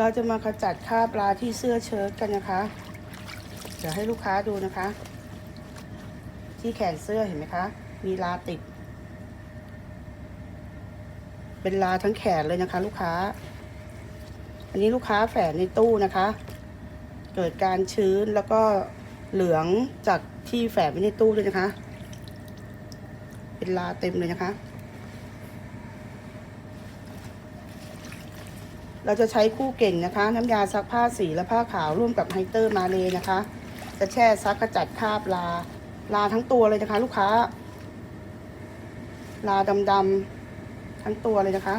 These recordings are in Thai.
เราจะมาขจัดคราบลาที่เสื้อเชิ้ตกันนะคะ เดี๋ยวให้ลูกค้าดูนะคะ ที่แขนเสื้อเห็นไหมคะ มีลาติด เป็นลาทั้งแขนเลยนะคะ ลูกค้า อันนี้ลูกค้าแฝนในตู้นะคะ เกิดการชื้นแล้วก็เหลืองจากที่แฝนไว้ในตู้เลยนะคะ เป็นลาเต็มเลยนะคะ เราจะใช้คู่เก่งนะคะ น้ำยาซักผ้าสีและผ้าขาวร่วมกับไฮเตอร์มาเลยนะคะ จะแช่ซักกระจัดคราบลา ลาทั้งตัวเลยนะคะ ลูกค้า ลาดำๆทั้งตัวเลยนะคะ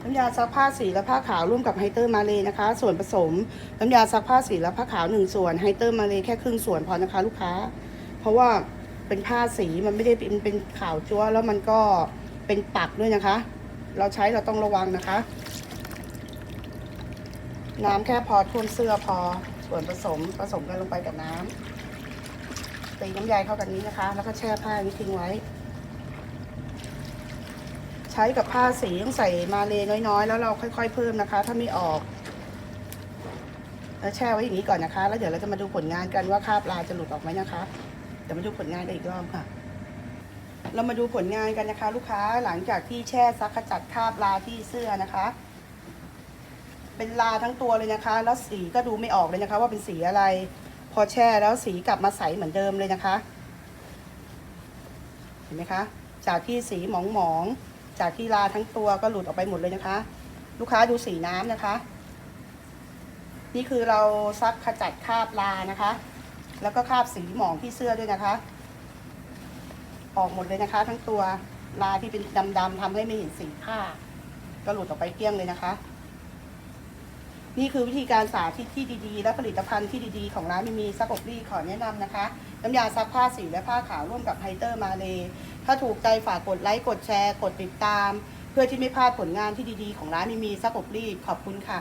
น้ำยาซักผ้าสีและผ้าขาวร่วมกับไฮเตอร์มาเลยนะคะ ส่วนผสมน้ำยาซักผ้าสีและผ้าขาวหนึ่งส่วนไฮเตอร์มาเลยแค่ครึ่งส่วนพอนะคะ ลูกค้า เพราะว่าเป็นผ้าสีมันไม่ได้เป็นเป็นขาวจั๊วแล้วมันก็ เป็นปักด้วยนะคะ เราใช้เราต้องระวังนะคะ น้ำแค่พอท่วมเสื้อพอส่วนผสมผสมกันลงไปกับน้ำตีน้ำยาเข้ากันนี้นะคะ แล้วก็แช่ผ้านี้ทิ้งไว้ ใช้กับผ้าสีต้องใส่มาเลยน้อยๆ แล้วเราค่อย ๆ เพิ่มนะคะ ถ้าไม่ออกแล้วแช่ไว้อย่างนี้ก่อนนะคะ แล้วเดี๋ยวเราจะมาดูผลงานกันว่าคราบลาจะหลุดออกไหมนะคะเดี๋ยวมาดูผลงานกันอีกรอบค่ะ เรามาดูผลงานกันนะคะ ลูกค้าหลังจากที่แช่ซักขจัดคราบลาที่เสื้อนะคะ เป็นลาทั้งตัวเลยนะคะ แล้วสีก็ดูไม่ออกเลยนะคะ ว่าเป็นสีอะไร พอแช่แล้วสีกลับมาใสเหมือนเดิมเลยนะคะ เห็นไหมคะ จากที่สีหมองๆจากที่ลาทั้งตัวก็หลุดออกไปหมดเลยนะคะ ลูกค้าดูสีน้ำนะคะ นี่คือเราซักขจัดคราบลานะคะ แล้วก็คราบสีหมองที่เสื้อด้วยนะคะ ออกหมดเลยนะคะ ทั้งตัวลาที่เป็นดำๆทำให้ไม่เห็นสีผ้า ก็หลุดออกไปเกลี้ยงเลยนะคะ นี่คือวิธีการสาธิตที่ดีๆ และผลิตภัณฑ์ที่ดีๆ ของร้านมีมีซักอบรีขอแนะนำนะคะ น้ำยาซักผ้าสีและผ้าขาวร่วมกับไฮเตอร์มาเลยถ้าถูกใจฝากกดไลค์กดแชร์ กดติดตาม เพื่อที่ไม่พลาดผลงานที่ดีๆ ของร้านมีมีซักอบรีขอบคุณค่ะ